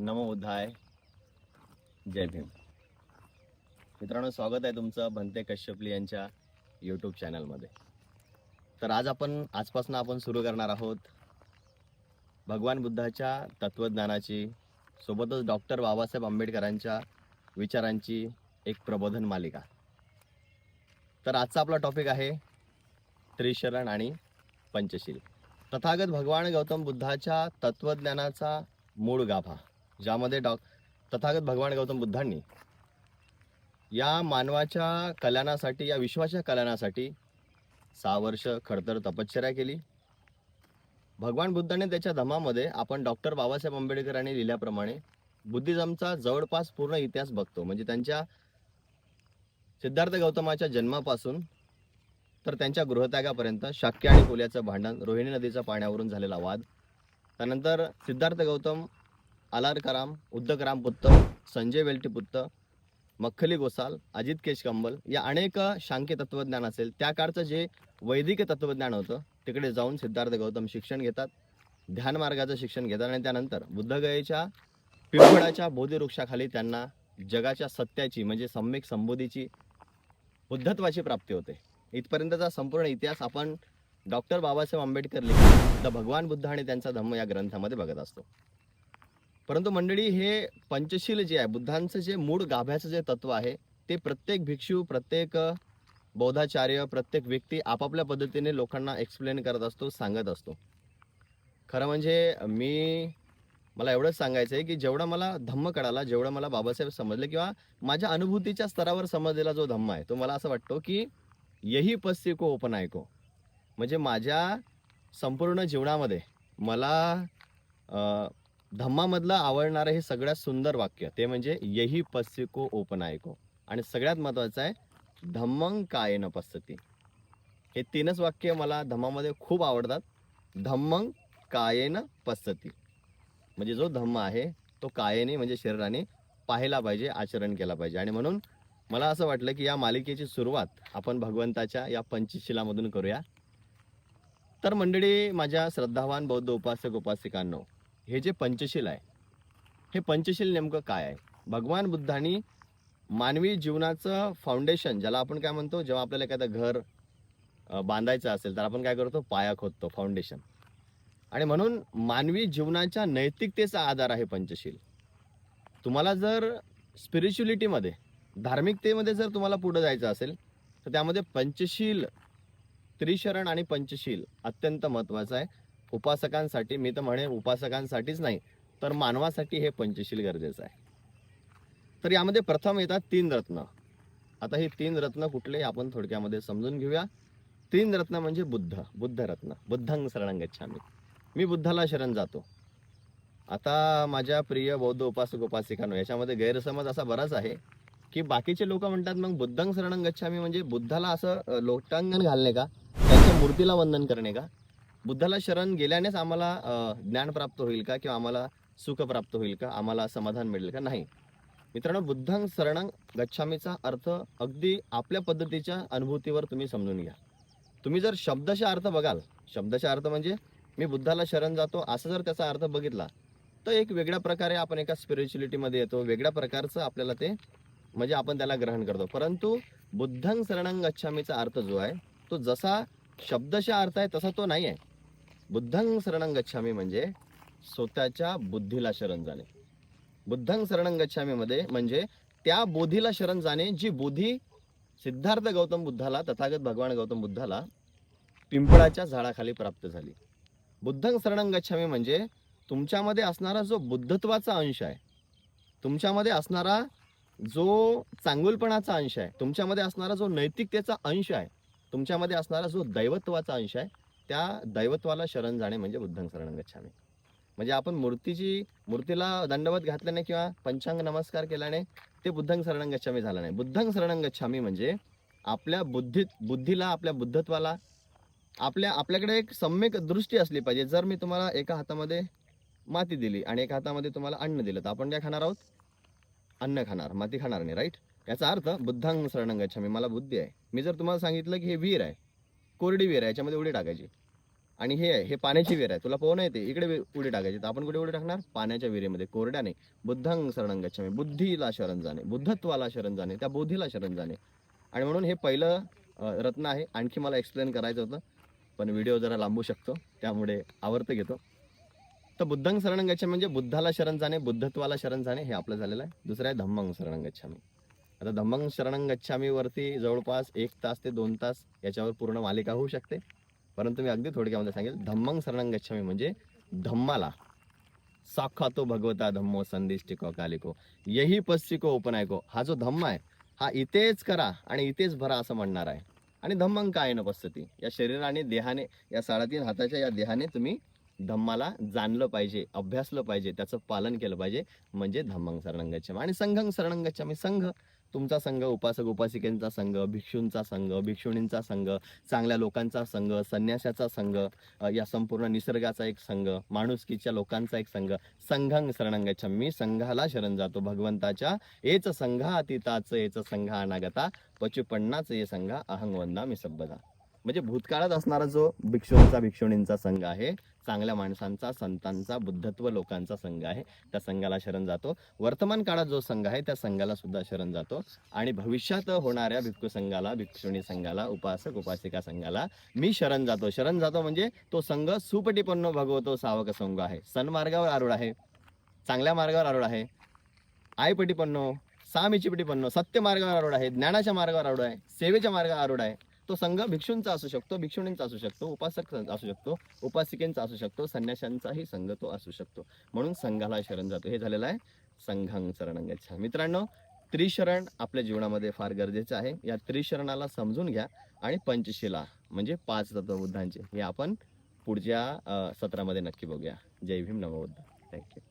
नमो बुद्धाय. जय भीम. मित्रांनो स्वागत आहे तुमचं भंते कश्यपली यांच्या यूट्यूब चॅनलमध्ये तर आज आपण आजपासून आपण सुरू करणार आहोत भगवान बुद्धाच्या तत्त्वज्ञानाची सोबतच डॉक्टर बाबासाहेब आंबेडकरांच्या विचारांची एक प्रबोधन मालिका. तर आजचा आपला टॉपिक आहे त्रिशरण आणि पंचशील. तथागत भगवान गौतम बुद्धाच्या तत्त्वज्ञानाचा मूळ गाभा. ज्यामध्ये डॉ तथागत भगवान गौतम बुद्धांनी या मानवाच्या कल्याणासाठी या विश्वाच्या कल्याणासाठी सहा वर्ष खडतर तपश्चर्या केली. भगवान बुद्धाने त्याच्या धमामध्ये आपण डॉक्टर बाबासाहेब आंबेडकरांनी लिहिल्याप्रमाणे बुद्धिझमचा जवळपास पूर्ण इतिहास बघतो. म्हणजे त्यांच्या सिद्धार्थ गौतमाच्या जन्मापासून तर त्यांच्या गृहत्यागापर्यंत शाक्य आणि कोल्याचं भांडण रोहिणी नदीच्या पाण्यावरून झालेला वाद त्यानंतर सिद्धार्थ गौतम आलारकराम उद्धकराम पुत्त संजय वेल्टीपुत्त मख्खली गोसाल अजित केश कंबल या अनेक शांकी तत्वज्ञान असेल. त्या काळचं जे वैदिक तत्वज्ञान होतं तिकडे जाऊन सिद्धार्थ गौतम शिक्षण घेतात ध्यान मार्गाचं शिक्षण घेतात आणि त्यानंतर बुद्धगयेच्या पिंपळाच्या बोधिवृक्षाखाली त्यांना जगाच्या सत्याची म्हणजे सम्यक संबोधीची बुद्धत्वाची प्राप्ती होते. इथपर्यंतचा संपूर्ण इतिहास आपण डॉक्टर बाबासाहेब आंबेडकर लिखित द भगवान बुद्ध आणि त्यांचा धम्म या ग्रंथामध्ये बघत असतो. परंतु मंडळी हे पंचशील जे आहे बुद्धांचं जे मूळ गाभ्याचं जे तत्व आहे ते प्रत्येक भिक्षू प्रत्येक बौद्धाचार्य प्रत्येक व्यक्ती आपापल्या पद्धतीने लोकांना एक्सप्लेन करत असतो सांगत असतो. खरं म्हणजे मी मला एवढंच सांगायचं आहे की जेवढा मला धम्म कळाला जेवढं मला बाबासाहेब समजले किंवा माझ्या अनुभूतीच्या स्तरावर समजलेला जो धम्म आहे तो मला असं वाटतो की यही पस्ती को ओपन ऐको म्हणजे माझ्या संपूर्ण जीवनामध्ये मला धम्मामधलं आवडणारं हे सगळ्यात सुंदर वाक्य. ते म्हणजे यही पस्यको ओपन ऐको आणि सगळ्यात महत्त्वाचं आहे धम्मं न पस्सती. हे तीनच वाक्य मला धम्मामध्ये खूप आवडतात. धम्मं कायेन पस्सती. म्हणजे जो धम्म आहे तो कायेने म्हणजे शरीराने पाहायला पाहिजे आचरण केला पाहिजे. आणि म्हणून मला असं वाटलं की या मालिकेची सुरुवात आपण भगवंताच्या या पंचशिलामधून करूया. तर मंडळी माझ्या श्रद्धावान बौद्ध उपासक उपासिकांनो हे जे पंचशील आहे हे पंचशील नेमकं काय आहे? भगवान बुद्धांनी मानवी जीवनाचं फाउंडेशन ज्याला आपण काय म्हणतो जेव्हा आपल्याला एखादं घर बांधायचं असेल तर आपण काय करतो? पाया खोदतो फाउंडेशन आणि म्हणून मानवी जीवनाच्या नैतिकतेचा आधार आहे पंचशील. तुम्हाला जर स्पिरिच्युलिटीमध्ये धार्मिकतेमध्ये जर तुम्हाला पुढं जायचं असेल तर त्यामध्ये पंचशील त्रिशरण आणि पंचशील अत्यंत महत्त्वाचं आहे. उपासकांसाठी मी तर म्हणे उपासकांसाठीच नाही तर मानवासाठी हे पंचशील गरजेचं आहे. तर यामध्ये प्रथम येतात तीन रत्न. आता हे तीन रत्न कुठले आपण थोडक्यामध्ये समजून घेऊया. तीन रत्न म्हणजे बुद्ध बुद्ध रत्न बुद्धंग शरणं गच्छामी मी बुद्धाला शरण जातो. आता माझ्या प्रिय बौद्ध उपासक उपासिकांनो याच्यामध्ये गैरसमज असा बराच आहे की बाकीचे लोक म्हणतात मग बुद्धंग शरणं गच्छामी म्हणजे बुद्धाला असं लोटांगण घालणे का? त्यांच्या मूर्तीला वंदन करणे का? बुद्धाला शरण गेल्यानेच आम्हाला ज्ञान प्राप्त होईल का किंवा आम्हाला सुख प्राप्त होईल का? आम्हाला समाधान मिळेल का? नाही. मित्रांनो बुद्धांग शरणांग गच्छामीचा अर्थ अगदी आपल्या पद्धतीच्या अनुभूतीवर तुम्ही समजून घ्या. तुम्ही जर शब्दाचा अर्थ बघाल शब्दाचा अर्थ म्हणजे मी बुद्धाला शरण जातो असा जर त्याचा अर्थ बघितला तर एक वेगळ्या प्रकारे आपण एका स्पिरिच्युलिटीमध्ये येतो वेगळ्या प्रकारचं आपल्याला ते म्हणजे आपण त्याला ग्रहण करतो. परंतु बुद्धंग शरणांग गच्छामीचा अर्थ जो आहे तो जसा शब्दशा अर्थ आहे तसा तो नाही आहे बुद्धंग शरणं गच्छामी म्हणजे स्वतःच्या बुद्धीला शरण जाणे. बुद्धंग शरणं गच्छामी मध्ये म्हणजे त्या बोधीला शरण जाणे जी बोधी सिद्धार्थ गौतम बुद्धाला तथागत भगवान गौतम बुद्धाला पिंपळाच्या झाडाखाली प्राप्त झाली. बुद्धंग शरणं गच्छामी म्हणजे तुमच्यामध्ये असणारा जो बुद्धत्वाचा अंश आहे तुमच्यामध्ये असणारा जो चांगुलपणाचा अंश आहे तुमच्यामध्ये असणारा जो नैतिकतेचा अंश आहे तुमच्यामध्ये असणारा जो दैवत्वाचा अंश आहे त्या दैवत्वाला शरण जाणे म्हणजे बुद्धंग शरण गच्छामी म्हणजे आपण मूर्तीची मूर्तीला दंडवत घातल्याने किंवा पंचांग नमस्कार केल्याने ते बुद्धंग शरण गच्छामी झालं नाही. बुद्धंग शरण गच्छामी म्हणजे आपल्या बुद्धीत बुद्धीला आपल्या बुद्धत्वाला आपल्या आपल्याकडे एक सम्यक दृष्टी असली पाहिजे. जर मी तुम्हाला एका हातामध्ये माती दिली आणि एका हातामध्ये तुम्हाला अन्न दिलं तर आपण काय खाणार आहोत? अन्न खाणार माती खाणार नाही राईट याचा अर्थ बुद्धांग शरण गच्छामी मला बुद्धी आहे. मी जर तुम्हाला सांगितलं की हे वीर आहे कोरडी वेर आहे याच्यामध्ये उडी टाकायची. आणि हे आहे हे पाण्याची विहीर आहे. तुला पोहणं येते इकडे वे- उडी टाकायची. तर आपण कुठे उडी टाकणार? पाण्याच्या विहिरीमध्ये कोरड्याने. बुद्धंग शरण गच्छामी बुद्धीला शरण जाणे बुद्धत्वाला शरण जाणे त्या बोधीला शरण जाणे. आणि म्हणून हे पहिलं रत्न आहे. आणखी मला एक्सप्लेन करायचं होतं. पण व्हिडिओ जरा लांबू शकतो. त्यामुळे आवर्त घेतो. तर बुद्धंग शरण म्हणजे बुद्धाला शरण जाणे बुद्धत्वाला शरण जाणे हे आपलं झालेलं आहे. दुसरं आहे धम्मंग शरण गच्छामी आता धम्मंग शरण गच्छामीवरती जवळपास एक तास ते दोन तास याच्यावर पूर्ण मालिका होऊ शकते. परंतु मी अगदी थोडक्यामध्ये सांगेल धम्मंग शरण गच्छामी म्हणजे धम्माला साक्षातो भगवता धम्मो संदिष्टिको कालिको यही पश्चिको उपनायको. हा जो धम्म आहे हा इथेच करा आणि इथेच भरा असं म्हणणार आहे. आणि धम्मंग काय न पद्धती या शरीराने देहाने या साडेतीन हाताच्या या देहाने तुम्ही धम्माला जाणलं पाहिजे अभ्यासलं पाहिजे त्याचं पालन केलं पाहिजे म्हणजे धम्मंग शरणंगच्छम आणि संघंग शरणंगच्छम संघ तुमचा संघ उपासक उपासिकेंचा संघ भिक्षूंचा संघ भिक्षुणींचा संघ चांगल्या लोकांचा संघ संन्यासाचा संघ या संपूर्ण निसर्गाचा एक संघ माणुसकीच्या लोकांचा एक संघ संघंग शरणंगच्छामी मी संघाला शरण जातो. भगवंताच्या एच संघा अतिताच एच संघ अनागता पचुपन्नाच ये संघा अहंगवंदा मी सब्बदा म्हणजे भूतकाळात असणारा जो भिक्षूंचा भिक्षुणींचा संघ आहे चांगल्या माणसांचा संतांचा बुद्धत्व लोकांचा संघ आहे. त्या संघाला शरण जातो. वर्तमान काळात जो संघ आहे त्या संघाला सुद्धा शरण जातो. आणि भविष्यात होणाऱ्या भिक्खू संघाला भिक्षुणी संघाला उपासक उपासिका संघाला मी शरण जातो. शरण जातो म्हणजे तो संघ सुपटीपन्न भगवतो सावक संघ आहे. सन्मार्गावर आरूढ आहे. चांगल्या मार्गावर आरूढ आहे. आयपटीपन्नो सामीचीपटीपन्नो सत्य मार्गावर आरूढ आहे. ज्ञानाच्या मार्गावर आरूढ आहे. सेवेच्या मार्गावर आरूढ आहे. तो संघ भिक्षूंचा असू शकतो भिक्षुणींचा असू शकतो उपासक असू शकतो उपासिकेंचा असू शकतो संन्याशांचाही संघ तो असू शकतो. म्हणून संघाला शरण जातो. हे झालेलं आहे संघांग शरणंगच्छा मित्रांनो त्रिशरण आपल्या जीवनामध्ये फार गरजेचं आहे. या त्रिशरणाला समजून घ्या आणि पंचशिला म्हणजे पाच तत्वबुद्धांचे हे आपण पुढच्या सत्रामध्ये नक्की बघूया. जय भीम नमोबुद्ध थँक्यू